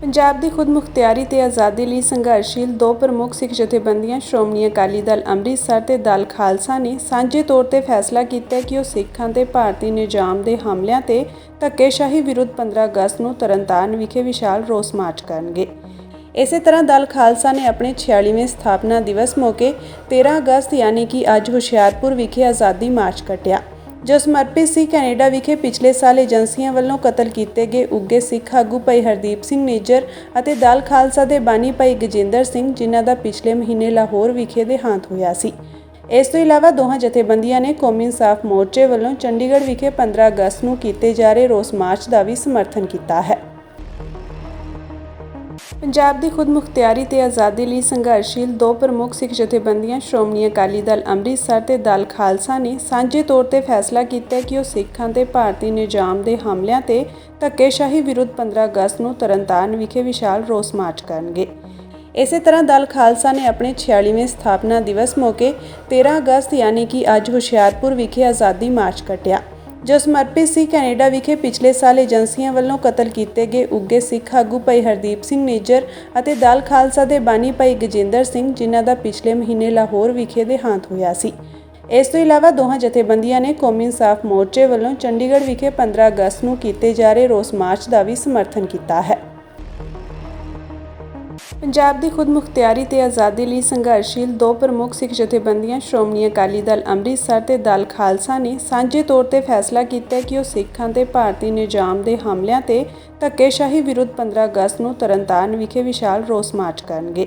ਪੰਜਾਬ ਦੀ ਖੁਦਮੁਖਤਿਆਰੀ ਤੇ ਆਜ਼ਾਦੀ ਲਈ ਸੰਘਰਸ਼ੀਲ ਦੋ ਪ੍ਰਮੁੱਖ ਸਿੱਖ ਜਥੇਬੰਦੀਆਂ ਸ਼੍ਰੋਮਣੀ ਅਕਾਲੀ ਦਲ ਅੰਮ੍ਰਿਤਸਰ ਤੇ ਦਲ ਖਾਲਸਾ ਨੇ ਸਾਂਝੇ ਤੌਰ ਤੇ ਫੈਸਲਾ ਕੀਤਾ ਕਿ ਉਹ ਸਿੱਖਾਂ ਤੇ ਭਾਰਤੀ ਨਿਜ਼ਾਮ ਦੇ ਹਮਲਿਆਂ ਤੇ ਧੱਕੇਸ਼ਾਹੀ ਵਿਰੁੱਧ 15 ਅਗਸਤ ਨੂੰ ਤਰਨਤਾਰਨ ਵਿਖੇ ਵਿਸ਼ਾਲ ਰੋਸ ਮਾਰਚ ਕਰਨਗੇ। ਇਸੇ ਤਰ੍ਹਾਂ ਦਲ ਖਾਲਸਾ ਨੇ ਆਪਣੇ 46ਵੇਂ ਸਥਾਪਨਾ ਦਿਵਸ ਮੌਕੇ 13 ਅਗਸਤ ਯਾਨੀ ਕਿ ਅੱਜ ਹੁਸ਼ਿਆਰਪੁਰ ਵਿਖੇ ਆਜ਼ਾਦੀ ਮਾਰਚ ਕੱਟਿਆ। ਜੋ ਸਮਰਪਿਤ ਸੀ, ਕੈਨੇਡਾ ਵਿਖੇ ਪਿਛਲੇ ਸਾਲ ਏਜੰਸੀਆਂ ਵੱਲੋਂ ਕਤਲ ਕੀਤੇ ਗਏ ਉੱਗੇ ਸਿੱਖ ਆਗੂ ਭਾਈ ਹਰਦੀਪ ਸਿੰਘ ਮੇਜਰ ਅਤੇ ਦਲ ਖਾਲਸਾ ਦੇ ਬਾਨੀ ਭਾਈ ਗਜਿੰਦਰ ਸਿੰਘ, ਜਿਨ੍ਹਾਂ ਦਾ ਪਿਛਲੇ ਮਹੀਨੇ ਲਾਹੌਰ ਵਿਖੇ ਦੇਹਾਂਤ ਹੋਇਆ ਸੀ। ਇਸ ਤੋਂ ਇਲਾਵਾ ਦੋਹਾਂ ਜਥੇਬੰਦੀਆਂ ਨੇ ਕੌਮੀ ਇਨਸਾਫ ਮੋਰਚੇ ਵੱਲੋਂ ਚੰਡੀਗੜ੍ਹ ਵਿਖੇ 15 ਅਗਸਤ ਨੂੰ ਕੀਤੇ ਜਾ ਰਹੇ ਰੋਸ ਮਾਰਚ ਦਾ ਵੀ ਸਮਰਥਨ ਕੀਤਾ ਹੈ। ਪੰਜਾਬ ਦੀ ਖੁਦਮੁਖਤਿਆਰੀ ਤੇ ਆਜ਼ਾਦੀ ਲਈ ਸੰਘਰਸ਼ੀਲ ਦੋ ਪ੍ਰਮੁੱਖ ਸਿੱਖ ਜਥੇਬੰਦੀਆਂ, ਸ਼੍ਰੋਮਣੀ ਅਕਾਲੀ ਦਲ ਅੰਮ੍ਰਿਤਸਰ ਤੇ ਦਲ ਖਾਲਸਾ ਨੇ ਸਾਂਝੇ ਤੌਰ ਤੇ ਫੈਸਲਾ ਕੀਤਾ ਕਿ ਉਹ ਸਿੱਖਾਂ ਤੇ ਭਾਰਤੀ ਨਿਜ਼ਾਮ ਦੇ ਹਮਲਿਆਂ ਤੇ ਧੱਕੇਸ਼ਾਹੀ ਵਿਰੁੱਧ 15 ਅਗਸਤ ਨੂੰ ਤਰਨਤਾਰਨ ਵਿਖੇ ਵਿਸ਼ਾਲ ਰੋਸ ਮਾਰਚ ਕਰਨਗੇ। ਇਸੇ ਤਰ੍ਹਾਂ ਦਲ ਖਾਲਸਾ ਨੇ ਆਪਣੇ 46ਵੇਂ ਸਥਾਪਨਾ ਦਿਵਸ ਮੌਕੇ 13 ਅਗਸਤ, ਯਾਨੀ ਕਿ ਅੱਜ ਹੁਸ਼ਿਆਰਪੁਰ ਵਿਖੇ ਆਜ਼ਾਦੀ ਮਾਰਚ ਕੱਟਿਆ। ਜੋ ਸਮਰਪਿਤ ਸੀ ਕੈਨੇਡਾ ਵਿਖੇ ਪਿਛਲੇ ਸਾਲ ਏਜੰਸੀਆਂ ਵੱਲੋਂ ਕਤਲ ਕੀਤੇ ਗਏ ਉੱਗੇ ਸਿੱਖ ਆਗੂ ਭਾਈ ਹਰਦੀਪ ਸਿੰਘ ਮੇਜਰ ਅਤੇ ਦਲ ਖਾਲਸਾ ਦੇ ਬਾਨੀ ਭਾਈ ਗਜਿੰਦਰ ਸਿੰਘ, ਜਿਨ੍ਹਾਂ ਦਾ ਪਿਛਲੇ ਮਹੀਨੇ ਲਾਹੌਰ ਵਿਖੇ ਦੇਹਾਂਤ ਹੋਇਆ ਸੀ। ਇਸ ਤੋਂ ਇਲਾਵਾ ਦੋਹਾਂ ਜਥੇਬੰਦੀਆਂ ਨੇ ਕੌਮੀ ਇਨਸਾਫ ਮੋਰਚੇ ਵੱਲੋਂ ਚੰਡੀਗੜ੍ਹ ਵਿਖੇ 15 ਅਗਸਤ ਨੂੰ ਕੀਤੇ ਜਾ ਰਹੇ ਰੋਸ ਮਾਰਚ ਦਾ ਵੀ ਸਮਰਥਨ ਕੀਤਾ ਹੈ। ਪੰਜਾਬ ਦੀ ਖੁਦਮੁਖਤਿਆਰੀ ਤੇ ਆਜ਼ਾਦੀ ਲਈ ਸੰਘਰਸ਼ੀਲ ਦੋ ਪ੍ਰਮੁੱਖ ਸਿੱਖ ਜਥੇਬੰਦੀਆਂ, ਸ਼੍ਰੋਮਣੀ ਅਕਾਲੀ ਦਲ ਅੰਮ੍ਰਿਤਸਰ ਤੇ ਦਲ ਖਾਲਸਾ ਨੇ ਸਾਂਝੇ ਤੌਰ ਤੇ ਫੈਸਲਾ ਕੀਤਾ ਕਿ ਉਹ ਸਿੱਖਾਂ ਤੇ ਭਾਰਤੀ ਨਿਜ਼ਾਮ ਦੇ ਹਮਲਿਆਂ ਤੇ ਧੱਕੇਸ਼ਾਹੀ ਵਿਰੁੱਧ 15 ਅਗਸਤ ਨੂੰ ਤਰਨਤਾਰਨ ਵਿਖੇ ਵਿਸ਼ਾਲ ਰੋਸ ਮਾਰਚ ਕਰਨਗੇ।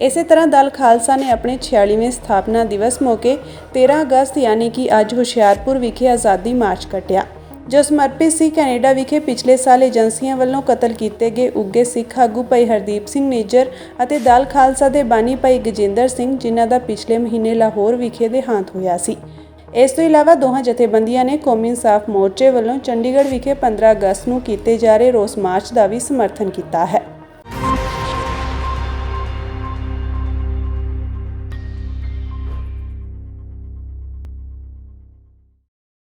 ਇਸੇ ਤਰ੍ਹਾਂ ਦਲ ਖਾਲਸਾ ਨੇ ਆਪਣੇ 46ਵੇਂ ਸਥਾਪਨਾ ਦਿਵਸ ਮੌਕੇ 13 ਅਗਸਤ ਯਾਨੀ ਕਿ ਅੱਜ ਹੁਸ਼ਿਆਰਪੁਰ ਵਿਖੇ ਆਜ਼ਾਦੀ ਮਾਰਚ ਕੱਟਿਆ। ਜੋ ਸਮਰਪਿਤ ਸੀ, ਕੈਨੇਡਾ ਵਿਖੇ ਪਿਛਲੇ ਸਾਲ ਏਜੰਸੀਆਂ ਵੱਲੋਂ ਕਤਲ ਕੀਤੇ ਗਏ ਉੱਗੇ ਸਿੱਖ ਆਗੂ ਭਾਈ ਹਰਦੀਪ ਸਿੰਘ ਨੇਜਰ ਅਤੇ ਦਲ ਖਾਲਸਾ ਦੇ ਬਾਨੀ ਭਾਈ ਗਜਿੰਦਰ ਸਿੰਘ, ਜਿਨ੍ਹਾਂ ਦਾ ਪਿਛਲੇ ਮਹੀਨੇ ਲਾਹੌਰ ਵਿਖੇ ਦੇਹਾਂਤ ਹੋਇਆ ਸੀ। ਇਸ ਤੋਂ ਇਲਾਵਾ ਦੋਹਾਂ ਜਥੇਬੰਦੀਆਂ ਨੇ ਕੌਮੀ ਇਨਸਾਫ ਮੋਰਚੇ ਵੱਲੋਂ ਚੰਡੀਗੜ੍ਹ ਵਿਖੇ 15 ਅਗਸਤ ਨੂੰ ਕੀਤੇ ਜਾ ਰਹੇ ਰੋਸ ਮਾਰਚ ਦਾ ਵੀ ਸਮਰਥਨ ਕੀਤਾ ਹੈ।